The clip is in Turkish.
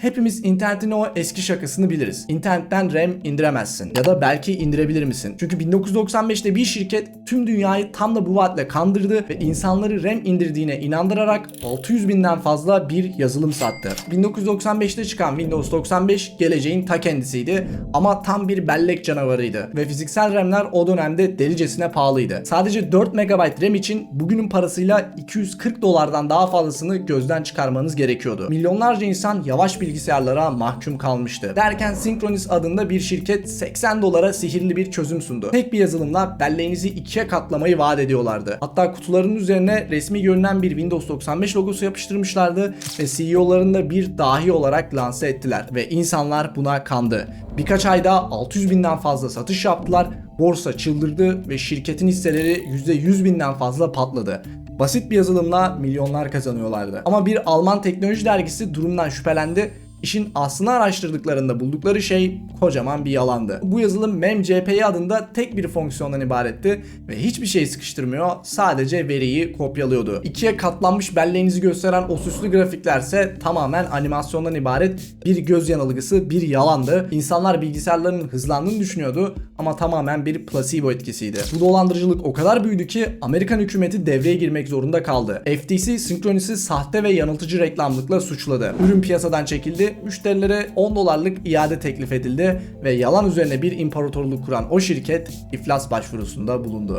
Hepimiz internetin o eski şakasını biliriz. İnternetten RAM indiremezsin. Ya da belki indirebilir misin? Çünkü 1995'te bir şirket tüm dünyayı tam da bu vaatle kandırdı ve insanları RAM indirdiğine inandırarak 600 binden fazla bir yazılım sattı. 1995'te çıkan Windows 95 geleceğin ta kendisiydi ama tam bir bellek canavarıydı ve fiziksel RAM'ler o dönemde delicesine pahalıydı. Sadece 4 MB RAM için bugünün parasıyla 240 dolardan daha fazlasını gözden çıkarmanız gerekiyordu. Milyonlarca insan yavaş bilgisayarlara mahkum kalmıştı. Derken Synchronis adında bir şirket 80 dolara sihirli bir çözüm sundu. Tek bir yazılımla belleğinizi ikiye katlamayı vaat ediyorlardı. Hatta kutuların üzerine resmi görünen bir Windows 95 logosu yapıştırmışlardı ve CEO'larını da bir dahi olarak lanse ettiler ve insanlar buna kandı. Birkaç ayda 600 binden fazla satış yaptılar, borsa çıldırdı ve şirketin hisseleri %100 binden fazla patladı. Basit bir yazılımla milyonlar kazanıyorlardı. Ama bir Alman teknoloji dergisi durumdan şüphelendi. İşin aslını araştırdıklarında buldukları şey kocaman bir yalandı. Bu yazılım memcpy adında tek bir fonksiyondan ibaretti ve hiçbir şey sıkıştırmıyor sadece veriyi kopyalıyordu. İkiye katlanmış belleğinizi gösteren o süslü grafiklerse tamamen animasyondan ibaret bir göz yanılgısı bir yalandı. İnsanlar bilgisayarların hızlandığını düşünüyordu ama tamamen bir placebo etkisiydi. Bu dolandırıcılık o kadar büyüdü ki Amerikan hükümeti devreye girmek zorunda kaldı. FTC Synchronis'i sahte ve yanıltıcı reklamlıkla suçladı. Ürün piyasadan çekildi, müşterilere 10 dolarlık iade teklif edildi ve yalan üzerine bir imparatorluk kuran o şirket iflas başvurusunda bulundu.